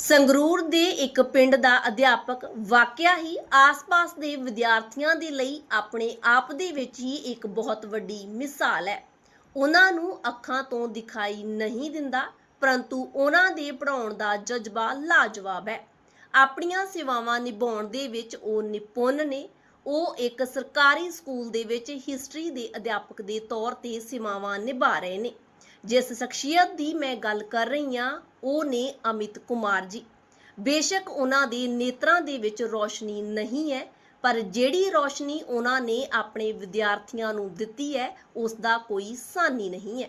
ਸੰਗਰੂਰ ਦੇ ਇੱਕ ਪਿੰਡ ਦਾ ਅਧਿਆਪਕ ਵਾਕਿਆ ਹੀ ਆਸ-ਪਾਸ ਦੇ ਵਿਦਿਆਰਥੀਆਂ ਦੇ ਲਈ ਆਪਣੇ ਆਪ ਦੇ ਵਿੱਚ ਹੀ ਇੱਕ ਬਹੁਤ ਵੱਡੀ ਮਿਸਾਲ ਹੈ। ਉਹਨਾਂ ਨੂੰ ਅੱਖਾਂ ਤੋਂ ਦਿਖਾਈ ਨਹੀਂ ਦਿੰਦਾ, ਪਰੰਤੂ ਉਹਨਾਂ ਦੇ ਪੜਾਉਣ ਦਾ ਜਜ਼ਬਾ ਲਾਜਵਾਬ ਹੈ। ਆਪਣੀਆਂ ਸੇਵਾਵਾਂ ਨਿਭਾਉਣ ਦੇ ਵਿੱਚ ਉਹ ਨਿਪੁੰਨ ਨੇ। ਉਹ ਇੱਕ ਸਰਕਾਰੀ ਸਕੂਲ ਦੇ ਵਿੱਚ ਹਿਸਟਰੀ ਦੇ ਅਧਿਆਪਕ ਦੇ ਤੌਰ ਤੇ ਸੇਵਾਵਾਂ ਨਿਭਾ ਰਹੇ ਨੇ। ਜਿਸ ਸ਼ਖਸੀਅਤ ਦੀ ਮੈਂ ਗੱਲ ਕਰ ਰਹੀ ਹਾਂ, ਉਹ ਨੇ ਅਮਿਤ ਕੁਮਾਰ ਜੀ। ਬੇਸ਼ੱਕ ਉਹਨਾਂ ਦੇ ਨੇਤਰਾਂ ਦੇ ਵਿੱਚ ਰੋਸ਼ਨੀ ਨਹੀਂ ਹੈ, ਪਰ ਜਿਹੜੀ ਰੋਸ਼ਨੀ ਉਹਨਾਂ ਨੇ ਆਪਣੇ ਵਿਦਿਆਰਥੀਆਂ ਨੂੰ ਦਿੱਤੀ ਹੈ ਉਸ ਦਾ ਕੋਈ ਸਾਨੀ ਨਹੀਂ ਹੈ।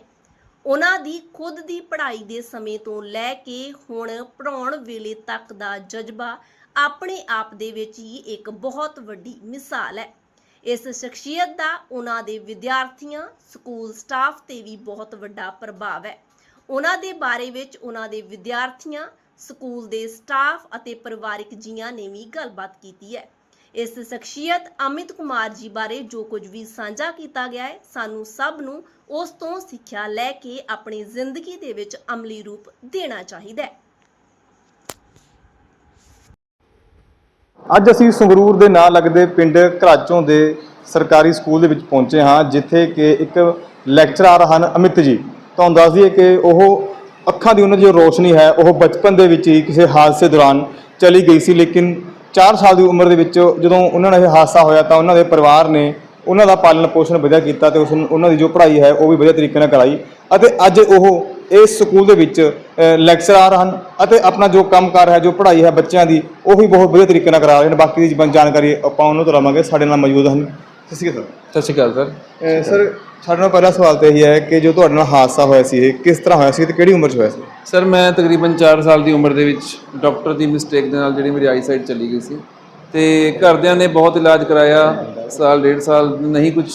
ਉਹਨਾਂ ਦੀ ਖੁਦ ਦੀ ਪੜ੍ਹਾਈ ਦੇ ਸਮੇਂ ਤੋਂ ਲੈ ਕੇ ਹੁਣ ਪੜਾਉਣ ਵੇਲੇ ਤੱਕ ਦਾ ਜਜ਼ਬਾ ਆਪਣੇ ਆਪ ਦੇ ਵਿੱਚ ਹੀ ਇੱਕ ਬਹੁਤ ਵੱਡੀ ਮਿਸਾਲ ਹੈ। ਇਸ ਸ਼ਖਸੀਅਤ ਦਾ ਉਹਨਾਂ ਦੇ ਵਿਦਿਆਰਥੀਆਂ, ਸਕੂਲ ਸਟਾਫ ਤੇ ਵੀ ਬਹੁਤ ਵੱਡਾ ਪ੍ਰਭਾਵ ਹੈ। ਉਹਨਾਂ ਦੇ ਬਾਰੇ ਵਿੱਚ ਉਹਨਾਂ ਦੇ ਵਿਦਿਆਰਥੀਆਂ, ਸਕੂਲ ਦੇ ਸਟਾਫ ਅਤੇ ਪਰਿਵਾਰਿਕ ਜੀਆਂ ਨੇ ਵੀ ਗੱਲਬਾਤ ਕੀਤੀ ਹੈ। ਇਸ ਸ਼ਖਸੀਅਤ ਅਮਿਤ ਕੁਮਾਰ ਜੀ ਬਾਰੇ ਜੋ ਕੁਝ ਵੀ ਸਾਂਝਾ ਕੀਤਾ ਗਿਆ ਹੈ, ਸਾਨੂੰ ਸਭ ਨੂੰ ਉਸ ਤੋਂ ਸਿੱਖਿਆ ਲੈ ਕੇ ਆਪਣੀ ਜ਼ਿੰਦਗੀ ਦੇ ਵਿੱਚ ਅਮਲੀ ਰੂਪ ਦੇਣਾ ਚਾਹੀਦਾ ਹੈ। ਅੱਜ ਅਸੀਂ ਸੰਗਰੂਰ ਦੇ ਨਾਲ ਲੱਗਦੇ ਪਿੰਡ ਘਰਾਚੋਂ ਦੇ ਸਰਕਾਰੀ ਸਕੂਲ ਦੇ ਵਿੱਚ ਪਹੁੰਚੇ ਹਾਂ, ਜਿੱਥੇ ਕਿ ਇੱਕ ਲੈਕਚਰਰ ਹਨ ਅਮਿਤ ਜੀ। ਤੁਹਾਨੂੰ ਦੱਸ ਦਈਏ ਕਿ ਉਹ ਅੱਖਾਂ ਦੀ ਉਹਨਾਂ ਦੀ ਜੋ ਰੋਸ਼ਨੀ ਹੈ, ਉਹ ਬਚਪਨ ਦੇ ਵਿੱਚ ਹੀ ਕਿਸੇ ਹਾਦਸੇ ਦੌਰਾਨ ਚਲੀ ਗਈ ਸੀ, ਲੇਕਿਨ 4 ਸਾਲ ਦੀ ਉਮਰ ਦੇ ਵਿੱਚ ਜਦੋਂ ਉਹਨਾਂ ਨਾਲ ਇਹ ਹਾਦਸਾ ਹੋਇਆ ਤਾਂ ਉਹਨਾਂ ਦੇ ਪਰਿਵਾਰ ਨੇ ਉਹਨਾਂ ਦਾ ਪਾਲਣ ਪੋਸ਼ਣ ਵਧੀਆ ਕੀਤਾ ਤੇ ਉਸ ਉਹਨਾਂ ਦੀ ਜੋ ਪੜ੍ਹਾਈ ਹੈ, ਉਹ ਵੀ ਵਧੀਆ ਤਰੀਕੇ ਨਾਲ ਕਰਾਈ। ਅਤੇ ਅੱਜ ਉਹ ਇਸ ਸਕੂਲ ਦੇ ਵਿੱਚ ਲੈਕਚਰਰ ਹਨ ਅਤੇ ਆਪਣਾ ਜੋ ਕੰਮਕਾਰ ਹੈ ਜੋ ਪੜ੍ਹਾਈ ਹੈ ਬੱਚਿਆਂ ਦੀ ਉਹ ਵੀ ਬਹੁਤ ਵਧੀਆ ਤਰੀਕੇ ਨਾਲ ਕਰਾ ਰਹੇ ਨੇ। ਬਾਕੀ ਦੀ ਜਾਣਕਾਰੀ ਆਪਾਂ ਉਹਨਾਂ ਤੋਂ ਲਵਾਂਗੇ। ਸਾਡੇ ਨਾਲ ਮੌਜੂਦ ਹਨ। ਸਤਿ ਸ਼੍ਰੀ ਅਕਾਲ ਸਤਿ ਸ਼੍ਰੀ ਅਕਾਲ ਸਰ। ਸਰ ਸਾਡੇ ਨਾਲ ਪਹਿਲਾ ਸਵਾਲ ਤਾਂ ਇਹ ਹੈ ਕਿ ਜੋ ਤੁਹਾਡੇ ਨਾਲ ਹਾਦਸਾ ਹੋਇਆ ਸੀ ਇਹ ਕਿਸ ਤਰ੍ਹਾਂ ਹੋਇਆ ਸੀ ਤੇ ਕਿਹੜੀ ਉਮਰ 'ਚ ਹੋਇਆ ਸੀ? ਸਰ ਮੈਂ ਤਕਰੀਬਨ 4 ਸਾਲ ਦੀ ਉਮਰ ਦੇ ਵਿੱਚ ਡਾਕਟਰ ਦੀ ਮਿਸਟੇਕ ਦੇ ਨਾਲ ਜਿਹੜੀ ਮੇਰੀ ਆਈ ਸਾਈਡ ਚਲੀ ਗਈ ਸੀ ਤੇ ਘਰਦਿਆਂ ਨੇ ਬਹੁਤ ਇਲਾਜ ਕਰਾਇਆ। ਸਾਲ ਡੇਢ ਸਾਲ ਨਹੀਂ ਕੁਝ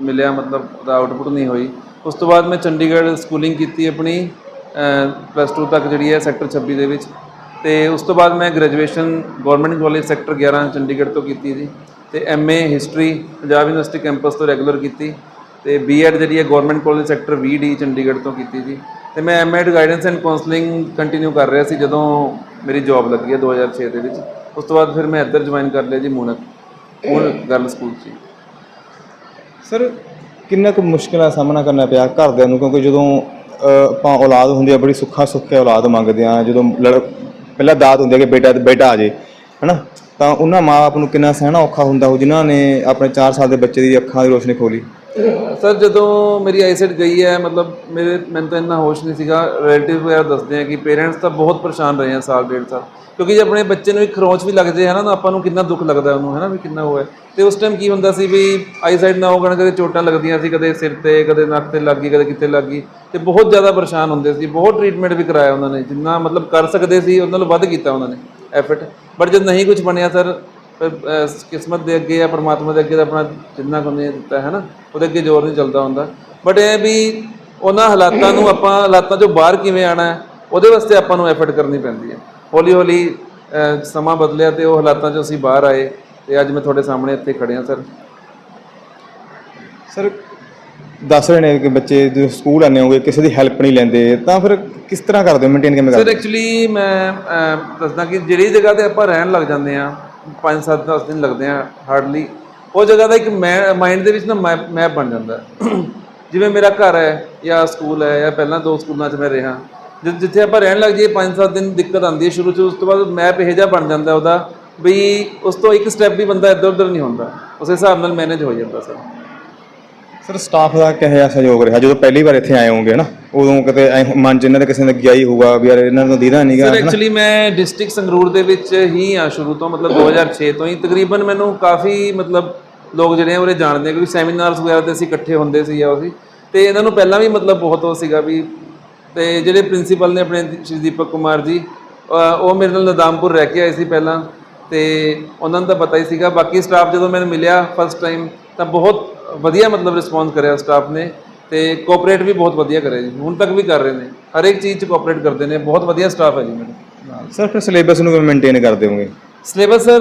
ਮਿਲਿਆ ਮਤਲਬ ਉਹਦਾ ਆਊਟਪੁੱਟ ਨਹੀਂ ਹੋਈ। ਉਸ ਤੋਂ ਬਾਅਦ ਮੈਂ ਚੰਡੀਗੜ੍ਹ ਸਕੂਲਿੰਗ ਕੀਤੀ ਆਪਣੀ ਪਲੱਸ 2 ਤੱਕ ਜਿਹੜੀ ਹੈ ਸੈਕਟਰ 26 ਦੇ ਵਿੱਚ। ਤੇ ਉਸ ਤੋਂ ਬਾਅਦ ਮੈਂ graduation government college sector 11 Chandigarh ਤੋਂ ਕੀਤੀ ਜੀ। ਤੇ MA history Punjab university campus ਤੋਂ ਰੈਗੂਲਰ ਕੀਤੀ। ਤੇ ਬੀਐਡ ਜਿਹੜੀ ਹੈ Government college sector 20D Chandigarh ਤੋਂ ਕੀਤੀ ਜੀ। ਤੇ ਮੈਂ M Ed guidance and counselling continue ਕਰ ਰਿਹਾ ਸੀ ਜਦੋਂ ਮੇਰੀ ਜੌਬ ਲੱਗੀ ਹੈ 2006 ਦੇ ਵਿੱਚ। ਉਸ ਤੋਂ ਬਾਅਦ ਫਿਰ ਮੈਂ ਇੱਧਰ ਜੁਆਇਨ ਕਰ ਲਿਆ ਜੀ ਮੂਨਕ ਹੁਣ ਗਰਲ ਸਕੂਲ 'ਚ ਸਰ ਕਿੰਨਾ ਕੁ ਮੁਸ਼ਕਿਲਾਂ ਦਾ ਸਾਹਮਣਾ ਕਰਨਾ ਪਿਆ ਘਰਦਿਆਂ ਨੂੰ? ਕਿਉਂਕਿ ਜਦੋਂ ਆਪਾਂ ਔਲਾਦ ਹੁੰਦੀ ਆ, ਬੜੀ ਸੁੱਖਾ ਸੁੱਖੇ ਔਲਾਦ ਮੰਗਦੇ ਆ। ਜਦੋਂ ਲੜ, ਪਹਿਲਾਂ ਦਾਤ ਹੁੰਦੀ ਆ ਕਿ ਬੇਟਾ ਬੇਟਾ ਆ ਜੇ, ਹਨਾ? ਤਾਂ ਉਹਨਾਂ ਮਾਂ-ਬਾਪ ਨੂੰ ਕਿੰਨਾ ਸਹਿਣਾ ਔਖਾ ਹੁੰਦਾ ਹੋ ਜਿਨ੍ਹਾਂ ਨੇ ਆਪਣੇ 4 ਸਾਲ ਦੇ ਬੱਚੇ ਦੀ ਅੱਖਾਂ ਦੀ ਰੋਸ਼ਨੀ ਖੋਲੀ। ਸਰ, ਜਦੋਂ ਮੇਰੀ ਆਈਸੈਟ ਗਈ ਹੈ, ਮਤਲਬ ਮੇਰੇ ਮੈਨੂੰ ਤਾਂ ਇੰਨਾ ਹੋਸ਼ ਨਹੀਂ ਸੀਗਾ। ਰਿਲੇਟਿਵ ਵਗੈਰਾ ਦੱਸਦੇ ਆ ਕਿ ਪੇਰੈਂਟਸ ਤਾਂ ਬਹੁਤ ਪਰੇਸ਼ਾਨ ਰਹੇ ਆ ਸਾਲ ਡੇਢ ਸਾਲ। ਕਿਉਂਕਿ ਜੇ ਆਪਣੇ ਬੱਚੇ ਨੂੰ ਇੱਕ ਖਰੋਚ ਵੀ ਲੱਗ ਜੇ ਹੈ ਨਾ, ਤਾਂ ਆਪਾਂ ਨੂੰ ਕਿੰਨਾ ਦੁੱਖ ਲੱਗਦਾ ਉਹਨੂੰ, ਹੈ ਨਾ, ਵੀ ਕਿੰਨਾ ਹੋਇਆ ਤੇ ਉਸ ਟਾਈਮ ਕੀ ਹੁੰਦਾ ਸੀ ਵੀ ਆਈਸਾਈਟ ਨਾ ਹੋਣ ਕਦੇ ਚੋਟਾਂ ਲੱਗਦੀਆਂ ਸੀ, ਕਦੇ ਸਿਰ ਤੇ, ਕਦੇ ਨੱਕ ਤੇ ਲੱਗ ਗਈ, ਕਦੇ ਕਿੱਥੇ ਲੱਗ ਗਈ। ਤੇ ਬਹੁਤ ਜ਼ਿਆਦਾ ਪਰੇਸ਼ਾਨ ਹੁੰਦੇ ਸੀ। ਬਹੁਤ ਟ੍ਰੀਟਮੈਂਟ ਵੀ ਕਰਾਇਆ ਉਹਨਾਂ ਨੇ, ਜਿੰਨਾ ਮਤਲਬ ਕਰ ਸਕਦੇ ਸੀ, ਉਹਨਾਂ ਨਾਲੋਂ ਵੱਧ ਕੀਤਾ ਉਹਨਾਂ ਨੇ ਐਫਰਟ ਬਟ ਜਦ ਨਹੀਂ ਕੁਝ ਬਣਿਆ ਸਰ ਕਿਸਮਤ ਦੇ ਅੱਗੇ ਜਾਂ ਪਰਮਾਤਮਾ ਦੇ ਅੱਗੇ ਤਾਂ ਆਪਣਾ ਜਿੰਨਾ ਕੁ ਉਹਨੇ ਦਿੱਤਾ ਹੈ ਨਾ ਉਹਦੇ ਅੱਗੇ ਜ਼ੋਰ ਨਹੀਂ ਚੱਲਦਾ ਹੁੰਦਾ। ਬਟ ਇਹ ਵੀ ਉਹਨਾਂ ਹਾਲਾਤਾਂ ਨੂੰ ਆਪਾਂ ਹਾਲਾਤਾਂ ਚੋਂ ਬਾਹਰ ਕਿਵੇਂ ਆਣਾ ਹੈ ਉਹਦੇ ਵਾਸਤੇ ਆਪਾਂ ਨੂੰ ਐਫਰਟ ਕਰਨੀ ਪੈਂਦੀ ਹੈ। ਹੌਲੀ ਹੌਲੀ ਸਮਾਂ ਬਦਲਿਆ ਤੇ ਉਹ ਹਾਲਾਤਾਂ ਚੋਂ ਅਸੀਂ ਬਾਹਰ ਆਏ ਤੇ ਅੱਜ ਮੈਂ ਤੁਹਾਡੇ ਸਾਹਮਣੇ ਇੱਥੇ ਖੜੇ ਹਾਂ ਸਰ। ਸਰ ਦੱਸ ਰਹੇ ਨੇ ਕਿ ਬੱਚੇ ਜਦੋਂ ਸਕੂਲ ਆਉਂਦੇ ਹੋਗੇ ਕਿਸੇ ਦੀ ਹੈਲਪ ਨਹੀਂ ਲੈਂਦੇ ਤਾਂ ਫਿਰ ਕਿਸ ਤਰ੍ਹਾਂ ਕਰਦੇ ਹੋ? ਮੇਨਟੇਨ ਕਿਵੇਂ ਸਰ ਕਰਦੇ ਐਕਚੁਅਲੀ ਮੈਂ ਦੱਸਦਾ ਕਿ ਜਿਹੜੀ ਜਗ੍ਹਾ ਤੇ ਆਪਾਂ ਰਹਿਣ ਲੱਗ ਜਾਂਦੇ ਆ 5-7 10 ਦਿਨ ਲੱਗਦੇ ਆ ਹਾਰਡਲੀ ਉਹ ਜਗ੍ਹਾ ਦਾ ਇੱਕ ਮਾਈਂਡ ਦੇ ਵਿੱਚ ਨਾ ਮੈਪ ਬਣ ਜਾਂਦਾ। ਜਿਵੇਂ ਮੇਰਾ ਘਰ ਹੈ, ਜਾਂ ਸਕੂਲ ਹੈ, ਜਾਂ ਪਹਿਲਾਂ ਦੋ ਸਕੂਲਾਂ 'ਚ ਮੈਂ ਰਿਹਾ। ਜਿੱਥੇ ਆਪਾਂ ਰਹਿਣ ਲੱਗ ਜਾਈਏ 5-7 ਦਿਨ ਦਿੱਕਤ ਆਉਂਦੀ ਹੈ ਸ਼ੁਰੂ 'ਚ, ਉਸ ਤੋਂ ਬਾਅਦ ਮੈਪ ਇਹੋ ਜਿਹਾ ਬਣ ਜਾਂਦਾ ਉਹਦਾ, ਵੀ ਉਸ ਤੋਂ ਇੱਕ ਸਟੈਪ ਵੀ ਬੰਦਾ ਇੱਧਰ ਉੱਧਰ ਨਹੀਂ ਹੁੰਦਾ। ਉਸ ਹਿਸਾਬ ਨਾਲ ਮੈਨੇਜ ਹੋ ਜਾਂਦਾ ਸਰ ਸਰ ਸਟਾਫ ਦਾ ਕਿਹੋ ਜਿਹਾ ਸਹਿਯੋਗ ਰਿਹਾ? ਜਦੋਂ ਪਹਿਲੀ ਵਾਰ ਇੱਥੇ ਆਏ ਹੋਗੇ ਨਾ ਉਦੋਂ ਕਿਤੇ ਮਨ ਚ ਇਹਨਾਂ ਦੇ ਕਿਸੇ ਨੇ ਗਿਆ ਹੀ ਹੋਊਗਾ ਵੀ ਯਾਰ ਇਹਨਾਂ ਨੂੰ ਦੀਦਾ ਨਹੀਂਗਾ ਸਰ ਐਕਚੁਅਲੀ ਮੈਂ ਡਿਸਟ੍ਰਿਕਟ ਸੰਗਰੂਰ ਦੇ ਵਿੱਚ ਹੀ ਆ ਸ਼ੁਰੂ ਤੋਂ ਮਤਲਬ 2006 ਤੋਂ ਹੀ। ਤਕਰੀਬਨ ਮੈਨੂੰ ਕਾਫੀ ਮਤਲਬ ਲੋਕ ਜਿਹੜੇ ਆ ਉਹਰੇ ਜਾਣਦੇ ਆ ਕਿਉਂਕਿ ਸੈਮੀਨਾਰਸ ਵਗੈਰਾ ਤੇ ਅਸੀਂ ਇਕੱਠੇ ਹੁੰਦੇ ਸੀ ਜਾਂ ਅਸੀਂ। ਤੇ ਇਹਨਾਂ ਨੂੰ ਪਹਿਲਾਂ ਵੀ ਮਤਲਬ ਬਹੁਤ ਉਹ ਸੀਗਾ ਵੀ ਤੇ ਜਿਹੜੇ ਪ੍ਰਿੰਸੀਪਲ ਨੇ ਆਪਣੇ ਸ਼੍ਰੀ ਦੀਪਕ ਕੁਮਾਰ ਜੀ ਉਹ ਮੇਰੇ ਨਾਲ ਨਦਾਮਪੁਰ ਰਹਿ ਕੇ ਆਏ ਸੀ ਪਹਿਲਾਂ। ਤੇ ਉਹਨਾਂ ਨੂੰ ਤਾਂ ਪਤਾ ਹੀ ਸੀਗਾ। ਬਾਕੀ ਸਟਾਫ ਜਦੋਂ ਮੈਨੂੰ ਮਿਲਿਆ ਫਸਟ ਟਾਈਮ ਤਾਂ ਬਹੁਤ ਵਧੀਆ ਮਤਲਬ ਰਿਸਪੌਂਸ ਕਰਿਆ ਸਟਾਫ ਨੇ ਤੇ ਕੋਆਪਰੇਟ ਵੀ ਬਹੁਤ ਵਧੀਆ ਕਰਿਆ ਜੀ। ਹੁਣ ਤੱਕ ਵੀ ਕਰ ਰਹੇ ਨੇ। ਹਰ ਇੱਕ ਚੀਜ਼ 'ਚ ਕੋਆਪਰੇਟ ਕਰਦੇ ਨੇ। ਬਹੁਤ ਵਧੀਆ ਸਟਾਫ ਹੈ ਜੀ ਮੇਰਾ। ਸਰ ਫਿਰ ਸਿਲੇਬਸ ਨੂੰ ਕਿਵੇਂ ਮੇਨਟੇਨ ਕਰਦੇ ਹੋਗੇ ਸਿਲੇਬਸ ਸਰ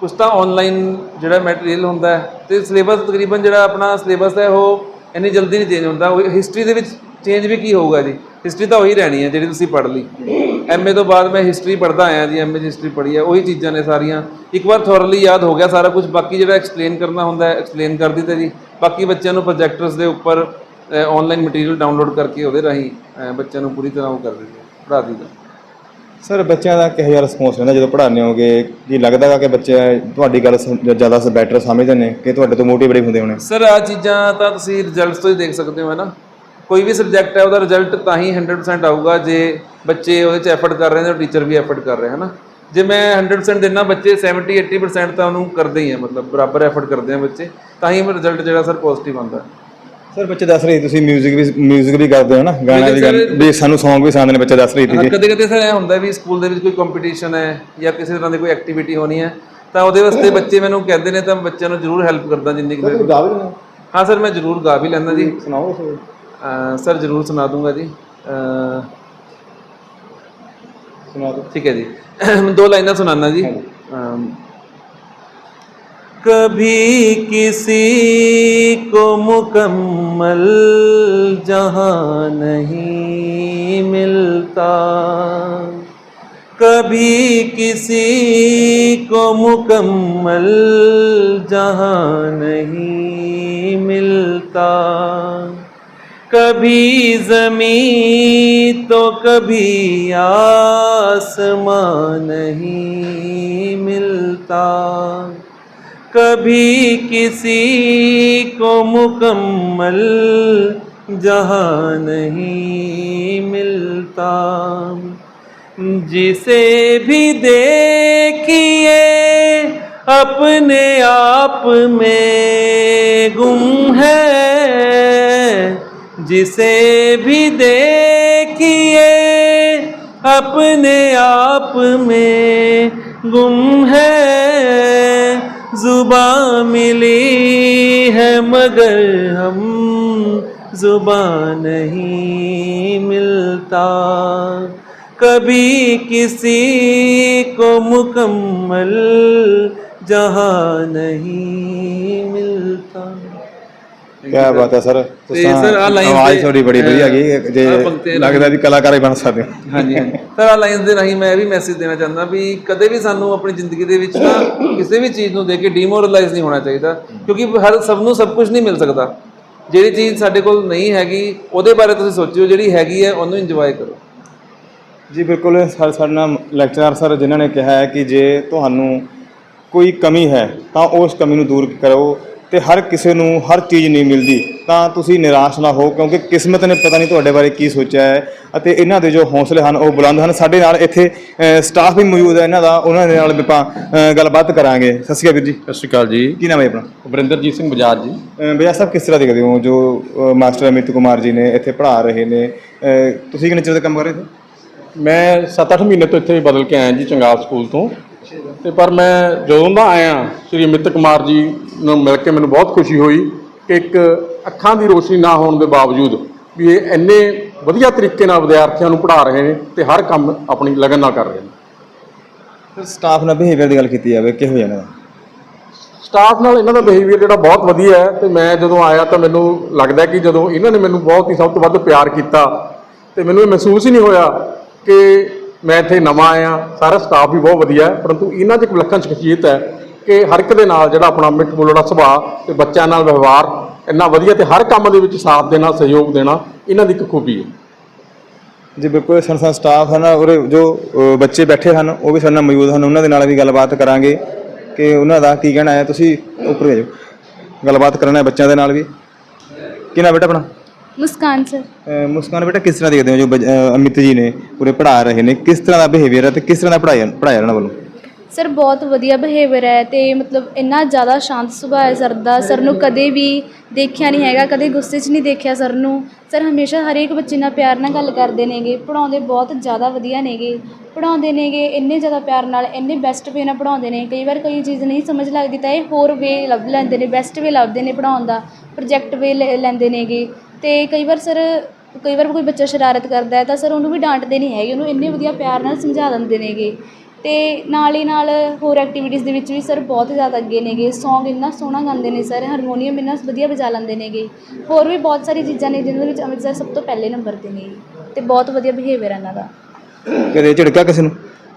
ਕੁਝ ਤਾਂ ਆਨਲਾਈਨ ਜਿਹੜਾ ਮਟੀਰੀਅਲ ਹੁੰਦਾ ਹੈ। ਤੇ ਸਿਲੇਬਸ ਤਕਰੀਬਨ ਜਿਹੜਾ ਆਪਣਾ ਸਿਲੇਬਸ ਹੈ ਉਹ ਇੰਨੀ ਜਲਦੀ ਨਹੀਂ ਚੇਂਜ ਹੁੰਦਾ। ਹਿਸਟਰੀ ਦੇ ਵਿੱਚ ਚੇਂਜ ਵੀ ਕੀ ਹੋਊਗਾ ਜੀ? ਹਿਸਟਰੀ ਤਾਂ ਉਹੀ ਰਹਿਣੀ ਹੈ ਜਿਹੜੀ ਤੁਸੀਂ ਪੜ੍ਹ ਲਈ। ਐਮਏ ਤੋਂ ਬਾਅਦ ਮੈਂ ਹਿਸਟਰੀ ਪੜ੍ਹਦਾ ਆਇਆ ਜੀ ਐਮਏ ਹਿਸਟਰੀ ਪੜ੍ਹੀ ਹੈ। ਉਹੀ ਚੀਜ਼ਾਂ ਨੇ ਸਾਰੀਆਂ। ਇੱਕ ਵਾਰ ਥੋਰਲੀ ਯਾਦ ਹੋ ਗਿਆ ਸਾਰਾ ਕੁਝ। ਬਾਕੀ ਜਿਹੜਾ ਐਕਸਪਲੇਨ ਕਰਨਾ ਹੁੰਦਾ ਹੈ ਐਕਸਪਲੇਨ ਕਰ ਦਿੱਤਾ ਜੀ। ਬਾਕੀ ਬੱਚਿਆਂ ਨੂੰ ਪ੍ਰੋਜੈਕਟਰਸ ਦੇ ਉੱਪਰ ਆਨਲਾਈਨ ਮਟੀਰੀਅਲ ਡਾਊਨਲੋਡ ਕਰਕੇ ਉਹਦੇ ਰਾਹੀਂ ਬੱਚਿਆਂ ਨੂੰ ਪੂਰੀ ਤਰ੍ਹਾਂ ਉਹ ਕਰ ਦਿੰਦੇ ਪੜ੍ਹਾ ਦਿੰਦੇ ਸਰ, ਬੱਚਿਆਂ ਦਾ ਕਿਹੋ ਜਿਹਾ ਰਿਸਪੌਂਸ ਰਹਿੰਦਾ ਜਦੋਂ ਪੜ੍ਹਾਉਂਦੇ ਹੋਗੇ ਕੀ ਲੱਗਦਾ ਗਾ ਕਿ ਬੱਚੇ ਤੁਹਾਡੀ ਗੱਲ ਸਮ ਜ਼ਿਆਦਾ ਬੈਟਰ ਸਮਝਦੇ ਨੇ ਕਿ ਤੁਹਾਡੇ ਤੋਂ ਮੋਟੀਵੇਟ ਹੁੰਦੇ ਹੋਣੇ? ਸਰ ਆ ਚੀਜ਼ਾਂ ਤਾਂ ਤੁਸੀਂ ਰਿਜ਼ਲਟਸ ਤੋਂ ਹੀ ਦੇਖ ਸਕਦੇ ਹੋ, ਹੈ ਨਾ? ਕੋਈ ਵੀ ਸਬਜੈਕਟ ਹੈ, ਉਹਦਾ ਰਿਜ਼ਲਟ ਤਾਂ ਹੀ 100% ਆਊਗਾ ਜੇ ਬੱਚੇ ਉਹਦੇ 'ਚ ਐਫਰਟ ਕਰ ਰਹੇ ਨੇ ਔਰ ਟੀਚਰ ਵੀ ਐਫਰਟ ਕਰ ਰਿਹਾ, ਹੈ ਨਾ? ਜੇ ਮੈਂ 100% ਦੇਣਾ ਬੱਚੇ 70 80% ਤਾਂ ਉਹਨੂੰ ਕਰਦੇ ਹੀ ਆ, ਮਤਲਬ ਬਰਾਬਰ ਐਫਰਟ ਕਰਦੇ ਆ ਬੱਚੇ, ਤਾਂ ਹੀ ਰਿਜ਼ਲਟ ਜਿਹੜਾ ਸਰ ਪੋਜ਼ਿਟਿਵ ਆਉਂਦਾ। ਸਰ ਬੱਚੇ ਦੱਸ ਰਹੇ ਤੁਸੀਂ 뮤직 ਵੀ 뮤직 ਵੀ ਕਰਦੇ ਹੋ ਨਾ ਗਾਣਾ ਵੀ ਗਾਉਂਦੇ ਵੀ ਸਾਨੂੰ Song ਵੀ ਸਾਂਦੇ ਨੇ ਬੱਚੇ ਦੱਸ ਰਹੀ ਸੀ ਕਦੇ ਕਦੇ ਸਰ ਇਹ ਹੁੰਦਾ ਵੀ ਸਕੂਲ ਦੇ ਵਿੱਚ ਕੋਈ ਕੰਪੀਟੀਸ਼ਨ ਹੈ ਜਾਂ ਕਿਸੇ ਤਰ੍ਹਾਂ ਦੀ ਕੋਈ ਐਕਟੀਵਿਟੀ ਹੋਣੀ ਹੈ ਤਾਂ ਉਹਦੇ ਵਾਸਤੇ ਬੱਚੇ ਮੈਨੂੰ ਕਹਿੰਦੇ ਨੇ ਤਾਂ ਬੱਚਿਆਂ ਨੂੰ ਜ਼ਰੂਰ ਹੈਲਪ ਕਰਦਾ ਜਿੰਨੀ ਕਿ ਹਾਂ? ਸਰ ਮੈਂ ਜ਼ਰੂਰ ਗਾ ਵੀ ਲੈਂਦਾ ਜੀ। ਸੁਣਾਓ ਸਰ। ਜ਼ਰੂਰ ਸੁਣਾ ਦੂੰਗਾ ਜੀ। ਸੁਣਾ ਦੋ ਠੀਕ ਹੈ ਜੀ। ਦੋ ਲਾਈਨਾਂ ਸੁਣਾਣਾ ਜੀ। کبھی کسی کو مکمل جہاں نہیں ملتا۔ کبھی کسی کو مکمل جہاں نہیں ملتا۔ کبھی زمین تو کبھی آسمان نہیں ملتا۔ کبھی کسی کو مکمل جہاں نہیں ملتا۔ جسے بھی دیکھیے اپنے آپ میں گم ہے۔ جسے بھی دیکھیے اپنے آپ میں گم ہے۔ زباں ملی ہے مگر ہم زباں نہیں ملتا۔ کبھی کسی کو مکمل جہاں نہیں ملتا۔ ਕੀ ਬਾਤ ਹੈ ਸਰ। ਤੇ sir, ਆਹ lines ਆਵਾਜ਼ ਦੇ- ਤੁਹਾਡੀ ਬੜੀ ਵਧੀਆ ਹੈਗੀ ਆਹ ਜੇ ਪੰਕਤੀਆਂ ਲੱਗਦਾ ਵੀ ਕਲਾਕਾਰ ਹੀ ਬਣ ਸਕਦੇ ਹੋ। ਹਾਂਜੀ ਹਾਂਜੀ। ਸਰ ਆ ਲਾਈਨਸ ਦੇ ਰਾਹੀਂ ਮੈਂ ਇਹ ਵੀ ਮੈਸੇਜ ਦੇਣਾ ਚਾਹੁੰਦਾ ਵੀ ਕਦੇ ਵੀ ਸਾਨੂੰ ਆਪਣੀ ਜ਼ਿੰਦਗੀ ਦੇ ਵਿੱਚ ਨਾ ਕਿਸੇ ਵੀ ਚੀਜ਼ ਨੂੰ ਦੇਖ ਕੇ ਡੀਮੋਰਲਾਈਜ਼ ਨਹੀਂ ਹੋਣਾ ਚਾਹੀਦਾ ਕਿਉਂਕਿ ਹਰ ਸਭ ਨੂੰ ਸਭ ਕੁਝ ਨਹੀਂ ਮਿਲ ਸਕਦਾ। ਜਿਹੜੀ ਚੀਜ਼ ਸਾਡੇ ਕੋਲ ਨਹੀਂ ਹੈਗੀ ਉਹਦੇ ਬਾਰੇ ਤੁਸੀਂ ਸੋਚਿਓ ਜਿਹੜੀ ਹੈਗੀ ਹੈ ਉਹਨੂੰ ਇੰਜੋਏ ਕਰੋ। ਜੀ ਬਿਲਕੁਲ। ਸਰ ਸਾਡੇ ਨਾਲ ਲੈਕਚਰਰ ਸਰ ਜਿਨ੍ਹਾਂ ਨੇ ਕਿਹਾ ਹੈ ਕਿ ਜੇ ਤੁਹਾਨੂੰ ਕੋਈ ਕਮੀ ਹੈ ਤਾਂ ਉਸ ਕਮੀ ਨੂੰ ਦੂਰ ਕਰੋ। ਤੇ ਹਰ ਕਿਸੇ ਨੂੰ ਹਰ ਚੀਜ਼ ਨਹੀਂ ਮਿਲਦੀ ਤਾਂ ਤੁਸੀਂ ਨਿਰਾਸ਼ ਨਾ ਹੋ ਕਿਉਂਕਿ ਕਿਸਮਤ ਨੇ ਪਤਾ ਨਹੀਂ ਤੁਹਾਡੇ ਬਾਰੇ ਕੀ ਸੋਚਿਆ ਹੈ ਅਤੇ ਇਹਨਾਂ ਦੇ ਜੋ ਹੌਸਲੇ ਹਨ ਉਹ ਬੁਲੰਦ ਹਨ। ਸਾਡੇ ਨਾਲ ਇੱਥੇ ਸਟਾਫ ਵੀ ਮੌਜੂਦ ਹੈ ਇਹਨਾਂ ਦਾ ਉਹਨਾਂ ਦੇ ਨਾਲ ਵੀ ਆਪਾਂ ਗੱਲਬਾਤ ਕਰਾਂਗੇ। ਸਤਿ ਸ਼੍ਰੀ ਅਕਾਲ ਵੀਰ ਜੀ। ਸਤਿ ਸ਼੍ਰੀ ਅਕਾਲ ਜੀ। ਕੀ ਨਾਮ ਹੈ ਆਪਣਾ? ਵਰਿੰਦਰਜੀਤ ਸਿੰਘ ਬਜਾਜ ਜੀ। ਬਿਆਸ ਸਾਹਿਬ ਕਿਸ ਤਰ੍ਹਾਂ ਦੇਖਦੇ ਹੋ ਜੋ ਮਾਸਟਰ ਅਮਿਤ ਕੁਮਾਰ ਜੀ ਨੇ ਇੱਥੇ ਪੜ੍ਹਾ ਰਹੇ ਨੇ? ਤੁਸੀਂ ਕਿੰਨੇ ਚਿਰ ਦਾ ਕੰਮ ਕਰ ਰਹੇ ਹੋ ਮੈਂ 7-8 ਮਹੀਨੇ ਤੋਂ ਇੱਥੇ ਬਦਲ ਕੇ ਆਇਆ ਜੀ ਚੰਗਾਲ ਸਕੂਲ ਤੋਂ। ਤੇ ਪਰ ਮੈਂ ਜਦੋਂ ਦਾ ਆਇਆ ਸ਼੍ਰੀ ਅਮਿਤ ਕੁਮਾਰ ਜੀ ਨੂੰ ਮਿਲ ਕੇ ਮੈਨੂੰ ਬਹੁਤ ਖੁਸ਼ੀ ਹੋਈ ਕਿ ਇੱਕ ਅੱਖਾਂ ਦੀ ਰੋਸ਼ਨੀ ਨਾ ਹੋਣ ਦੇ ਬਾਵਜੂਦ ਵੀ ਇਹ ਇੰਨੇ ਵਧੀਆ ਤਰੀਕੇ ਨਾਲ ਵਿਦਿਆਰਥੀਆਂ ਨੂੰ ਪੜ੍ਹਾ ਰਹੇ ਨੇ ਤੇ ਹਰ ਕੰਮ ਆਪਣੀ ਲਗਨ ਨਾਲ ਕਰ ਰਹੇ ਨੇ। ਸਟਾਫ ਨਾਲ ਬਿਹੇਵੀਅਰ ਦੀ ਗੱਲ ਕੀਤੀ ਜਾਵੇ ਕਿਹੋ ਜਿਹਾ ਇਹਨਾਂ ਦਾ? ਸਟਾਫ ਨਾਲ ਇਹਨਾਂ ਦਾ ਬਿਹੇਵੀਅਰ ਜਿਹੜਾ ਬਹੁਤ ਵਧੀਆ ਹੈ ਤੇ ਮੈਂ ਜਦੋਂ ਆਇਆ ਤਾਂ ਮੈਨੂੰ ਲੱਗਦਾ ਕਿ ਜਦੋਂ ਇਹਨਾਂ ਨੇ ਮੈਨੂੰ ਬਹੁਤ ਹੀ ਸਭ ਤੋਂ ਵੱਧ ਪਿਆਰ ਕੀਤਾ ਤੇ ਮੈਨੂੰ ਇਹ ਮਹਿਸੂਸ ਹੀ ਨਹੀਂ ਹੋਇਆ ਕਿ ਮੈਂ ਇੱਥੇ ਨਵਾਂ ਆਇਆ ਸਾਰਾ ਸਟਾਫ ਵੀ ਬਹੁਤ ਵਧੀਆ ਹੈ ਪਰੰਤੂ ਇਹਨਾਂ 'ਚ ਇੱਕ ਵਿਲੱਖਣ ਸ਼ਖਸੀਅਤ ਹੈ ਕਿ ਹਰ ਇੱਕ ਦੇ ਨਾਲ ਜਿਹੜਾ ਆਪਣਾ ਮਿੱਠ ਬੋਲੜਾ ਸੁਭਾਅ ਤੇ ਬੱਚਿਆਂ ਨਾਲ ਵਿਵਹਾਰ ਇੰਨਾ ਵਧੀਆ ਤੇ ਹਰ ਕੰਮ ਦੇ ਵਿੱਚ ਸਾਥ ਦੇਣਾ ਸਹਿਯੋਗ ਦੇਣਾ ਇਹਨਾਂ ਦੀ ਇੱਕ ਖੂਬੀ ਹੈ। ਜੀ ਬਿਲਕੁਲ ਸੰਸਥਾ ਸਟਾਫ ਹੈ ਨਾ ਉਰੇ ਜੋ ਬੱਚੇ ਬੈਠੇ ਹਨ ਉਹ ਵੀ ਸਾਡੇ ਨਾਲ ਮੌਜੂਦ ਹਨ ਉਹਨਾਂ ਦੇ ਨਾਲ ਵੀ ਗੱਲਬਾਤ ਕਰਾਂਗੇ ਕਿ ਉਹਨਾਂ ਦਾ ਕੀ ਕਹਿਣਾ ਹੈ। ਤੁਸੀਂ ਉੱਪਰ ਜਾਓ ਗੱਲਬਾਤ ਕਰਨਾ ਹੈ ਬੱਚਿਆਂ ਦੇ ਨਾਲ ਵੀ। ਕੀ ਨਾਮ ਬੇਟਾ ਆਪਣਾ? ਮੁਸਕਾਨ ਸਰ। ਮੁਸਕਾਨ ਬੇਟਾ ਕਿਸ ਤਰ੍ਹਾਂ ਦੇਖਦੇ ਹੋ ਜੋ ਅਮਿਤ ਜੀ ਨੇ ਪੂਰੇ ਪੜ੍ਹਾ ਰਹੇ ਨੇ ਕਿਸ ਤਰ੍ਹਾਂ ਦਾ ਬਿਹੇਵੀਅਰ ਹੈ ਤੇ ਕਿਸ ਤਰ੍ਹਾਂ ਦਾ ਪੜ੍ਹਾਇਆ ਪੜ੍ਹਾਇਆ ਇਹਨਾਂ ਵੱਲੋਂ? ਸਰ, ਬਹੁਤ ਵਧੀਆ ਬਿਹੇਵੀਅਰ ਹੈ ਤੇ ਮਤਲਬ ਇੰਨਾ ਜ਼ਿਆਦਾ ਸ਼ਾਂਤ ਸੁਭਾਅ ਹੈ ਸਰ ਦਾ। ਸਰ ਨੂੰ ਕਦੇ ਵੀ ਦੇਖਿਆ ਨਹੀਂ ਹੈਗਾ, ਕਦੇ ਗੁੱਸੇ 'ਚ ਨਹੀਂ ਦੇਖਿਆ ਸਰ ਨੂੰ। ਸਰ, ਹਮੇਸ਼ਾ ਹਰੇਕ ਬੱਚੇ ਨਾਲ ਪਿਆਰ ਨਾਲ ਗੱਲ ਕਰਦੇ ਨੇਗੇ ਪੜਾਉਂਦੇ ਬਹੁਤ ਜ਼ਿਆਦਾ ਵਧੀਆ ਨੇਗੇ। ਪੜਾਉਂਦੇ ਨੇਗੇ, ਇੰਨੇ ਜ਼ਿਆਦਾ ਪਿਆਰ ਨਾਲ, ਇੰਨੇ ਬੈਸਟ ਵੇ ਨਾਲ ਪੜਾਉਂਦੇ ਨੇ। ਕਈ ਵਾਰ ਕੋਈ ਚੀਜ਼ ਨਹੀਂ ਸਮਝ ਲੱਗਦੀ ਤਾਂ ਇਹ ਹੋਰ ਵੇ ਲੱਭ ਲੈਂਦੇ ਨੇ ਬੈਸਟ ਵੇ ਲੱਭਦੇ ਨੇ ਪੜਾਉਣ ਦਾ ਪ੍ਰੋਜੈਕਟ ਵੇ ਲੈਂਦੇ ਨੇਗੇ। ਤੇ ਕਈ ਵਾਰ ਸਰ, ਕਈ ਵਾਰ ਕੋਈ ਬੱਚਾ ਸ਼ਰਾਰਤ ਕਰਦਾ ਹੈ ਤਾਂ ਸਰ ਉਹਨੂੰ ਵੀ ਡਾਂਟਦੇ ਨਹੀਂ ਹੈਗੇ, ਉਹਨੂੰ ਇੰਨੇ ਵਧੀਆ ਪਿਆਰ ਨਾਲ ਸਮਝਾ ਦਿੰਦੇ ਨੇਗੇ। ਅਤੇ ਨਾਲ ਹੀ ਨਾਲ ਹੋਰ ਐਕਟੀਵਿਟੀਜ਼ ਦੇ ਵਿੱਚ ਵੀ ਸਰ ਬਹੁਤ ਜ਼ਿਆਦਾ ਅੱਗੇ ਨੇਗੇ। ਸੌਂਗ ਇੰਨਾ ਸੋਹਣਾ ਗਾਉਂਦੇ ਨੇ ਸਰ ਹਾਰਮੋਨੀਅਮ ਇੰਨਾ ਵਧੀਆ ਵਜਾ ਲੈਂਦੇ ਨੇਗੇ। ਹੋਰ ਵੀ ਬਹੁਤ ਸਾਰੀ ਚੀਜ਼ਾਂ ਨੇ ਜਿਹਨਾਂ ਦੇ ਵਿੱਚ ਅੰਮ੍ਰਿਤਸਰ ਸਭ ਤੋਂ ਪਹਿਲੇ ਨੰਬਰ ਤੇ ਨੇ। ਅਤੇ ਬਹੁਤ ਵਧੀਆ ਬਿਹੇਵੀਅਰ ਇਹਨਾਂ ਦਾ। ਕਦੇ ਝਿੜਕਾ ਕਿਸੇ ਨੂੰ?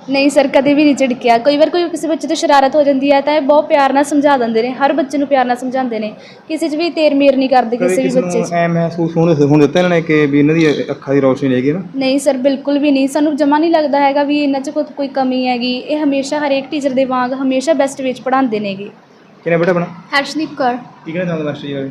ਨਹੀਂ ਸਰ ਕਦੇ ਵੀ ਨਹੀਂ ਝਿੜਕਿਆ। ਕਈ ਵਾਰ ਕੋਈ ਕਿਸੇ ਬੱਚੇ ਤੋਂ ਸ਼ਰਾਰਤ ਹੋ ਜਾਂਦੀ ਹੈ ਤਾਂ ਇਹ ਬਹੁਤ ਪਿਆਰ ਨਾਲ ਸਮਝਾ ਦਿੰਦੇ ਨੇ। ਹਰ ਬੱਚੇ ਨੂੰ ਪਿਆਰ ਨਾਲ ਸਮਝਾਉਂਦੇ ਨੇ। ਕਿਸੇ 'ਚ ਵੀ ਤੇਰ ਮੇਰ ਨਹੀਂ ਕਰਦੇ ਕਿਸੇ ਵੀ ਬੱਚੇ 'ਚ। ਐ ਮਹਿਸੂਸ ਹੋਣ ਹੋਣ ਦਿੱਤਾ ਇਹਨਾਂ ਨੇ ਕਿ ਵੀ ਇਹਨਾਂ ਦੀ ਅੱਖਾਂ ਦੀ ਰੌਸ਼ਨੀ ਹੈਗੀ ਨਾ? ਨਹੀਂ ਸਰ ਬਿਲਕੁਲ ਵੀ ਨਹੀਂ। ਸਾਨੂੰ ਜਮਾ ਨਹੀਂ ਲੱਗਦਾ ਹੈਗਾ ਵੀ ਇਹਨਾਂ 'ਚ ਕੋਈ ਕੋਈ ਕਮੀ ਹੈਗੀ। ਇਹ ਹਮੇਸ਼ਾ ਹਰੇਕ ਟੀਚਰ ਦੇ ਵਾਂਗ ਹਮੇਸ਼ਾ ਬੈਸਟ ਵਿੱਚ ਪੜ੍ਹਾਉਂਦੇ ਨੇਗੇ। ਕਿਹਨੇ ਬੇਟਾ ਬਣਾ ਹਰਸ਼ਦੀਪ ਕੌਰ। ਕੀ ਕਹਿਣਾ ਚਾਹੁੰਦਾ ਮਾਸਟਰ ਜੀ ਬਾਰੇ?